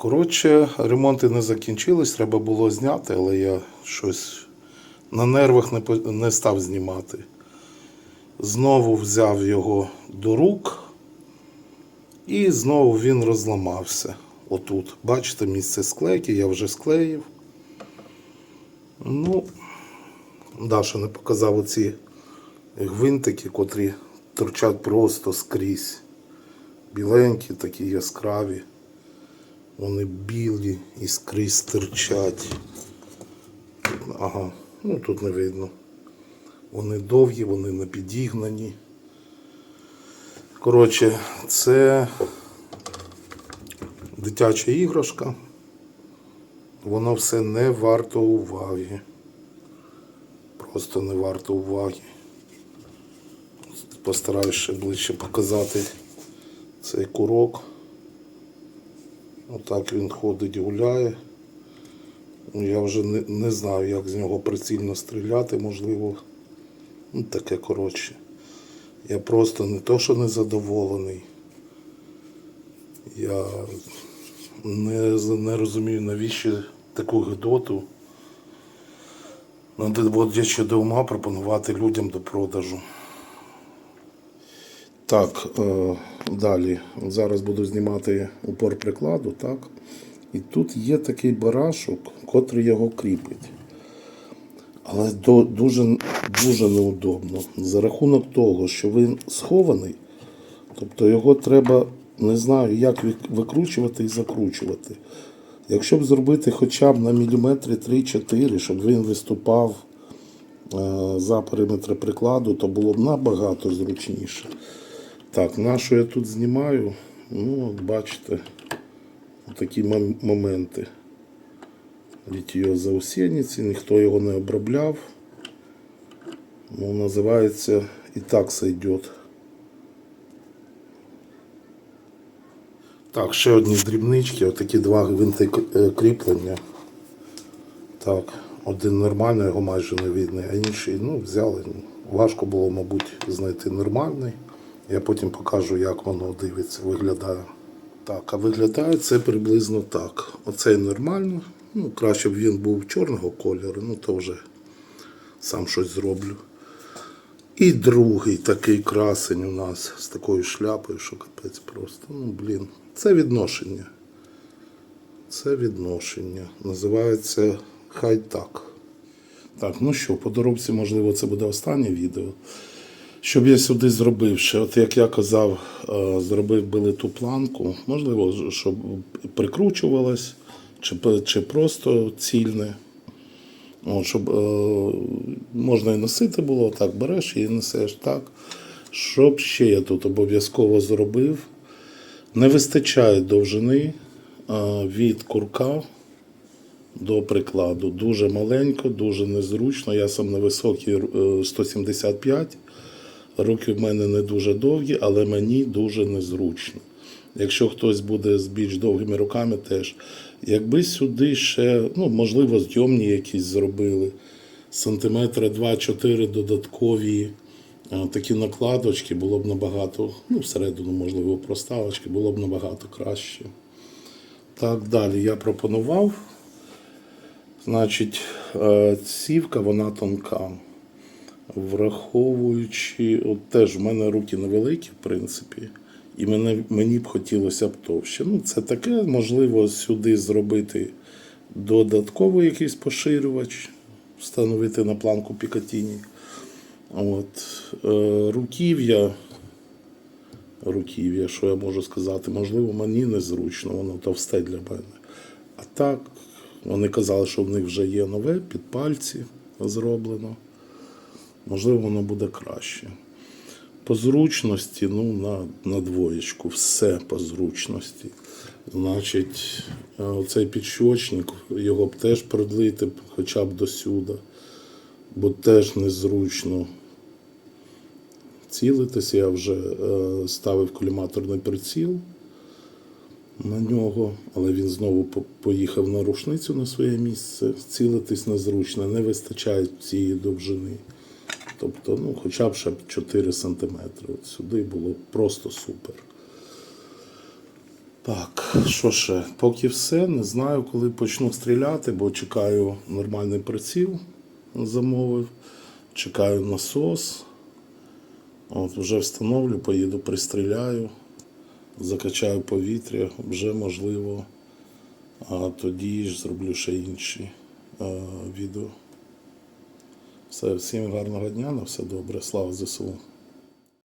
Коротше, ремонти не закінчились, треба було зняти, але я щось на нервах не, не став знімати. Знову взяв його до рук, і знову він розламався. Отут. Бачите, місце склейки, я вже склеїв. Ну, Даша не показав оці гвинтики, котрі торчать просто скрізь. Біленькі, такі яскраві. Вони білі і скрізь стирчать. Ага, ну тут не видно. Вони довгі, вони не підігнані. Коротше, це дитяча іграшка. Воно все не варто уваги. Просто не варто уваги. Постараюсь ще ближче показати цей курок. Отак він ходить, гуляє. Ну, Я вже не, не знаю, як з нього прицільно стріляти, можливо. Ну, таке коротше. Я просто не то, що не задоволений. Я не, не розумію, навіщо таку гидоту. Надо доводячи до ума пропонувати людям до продажу. Так, е, далі. Зараз буду знімати упор прикладу, так? І тут є такий барашок, котрий його кріпить. Але дуже, дуже неудобно. За рахунок того, що він схований, тобто його треба, не знаю, як викручувати і закручувати. Якщо б зробити хоча б на міліметри 3-4, щоб він виступав е, за периметр прикладу, то було б набагато зручніше. Так, на що я тут знімаю? Ну, от бачите, такі мом- моменти. Літіо заусениці, ніхто його не обробляв. Ну, називається і так сойдет. Так, ще одні дрібнички, отакі два гвинти е, кріплення. Так, один нормальний, його майже не видно, а інший, ну, взяли. Важко було, мабуть, знайти нормальний. Я потім покажу, як воно дивиться, виглядає. Так, а виглядає це приблизно так. Оцей нормально. Ну, краще б він був чорного кольору, ну то вже сам щось зроблю. І другий такий красень у нас з такою шляпою, що капець просто. Ну, блін, це відношення. Це відношення. Називається Хай так. Так, ну що, по доробці, можливо, це буде останнє відео. Щоб я сюди зробив ще, от як я казав, е, зробив би литу планку, можливо, щоб прикручувалась, чи, чи просто цільне. От, щоб е, можна і носити було, так береш і несеш так. Щоб ще я тут обов'язково зробив. Не вистачає довжини е, від курка до прикладу. Дуже маленько, дуже незручно. Я сам невисокий е, 175. Руки в мене не дуже довгі, але мені дуже незручно. Якщо хтось буде з більш довгими руками, теж. Якби сюди ще, ну, можливо, зйомні якісь зробили, сантиметра 2-4 додаткові такі накладочки, було б набагато, ну, всередину, можливо, проставочки, було б набагато краще. Так, далі я пропонував. Значить, е, цівка вона тонка. Враховуючи, от теж в мене руки невеликі, в принципі, і мене, мені б хотілося б товще. Ну, це таке, можливо, сюди зробити додатковий якийсь поширювач, встановити на планку Пікатіні. От, е, руків'я, руків'я, що я можу сказати, можливо, мені незручно, воно товсте для мене. А так, вони казали, що в них вже є нове під пальці зроблено. Можливо, воно буде краще. По зручності, ну, на, на двоєчку, все по зручності. Значить, е, оцей підщочник, його б теж продлити хоча б до сюди, бо теж незручно. Цілитись я вже е, ставив коліматорний приціл на нього, але він знову поїхав на рушницю на своє місце. Цілитись незручно, не вистачає цієї довжини. Тобто, ну, хоча б ще 4 см. От сюди було просто супер. Так, що ще? Поки все. Не знаю, коли почну стріляти, бо чекаю нормальний приціл, замовив. Чекаю насос. От вже встановлю, поїду, пристріляю, закачаю повітря, вже можливо. А тоді ж зроблю ще інші е, відео. Все, всім гарного дня, на все добре. Слава ЗСУ.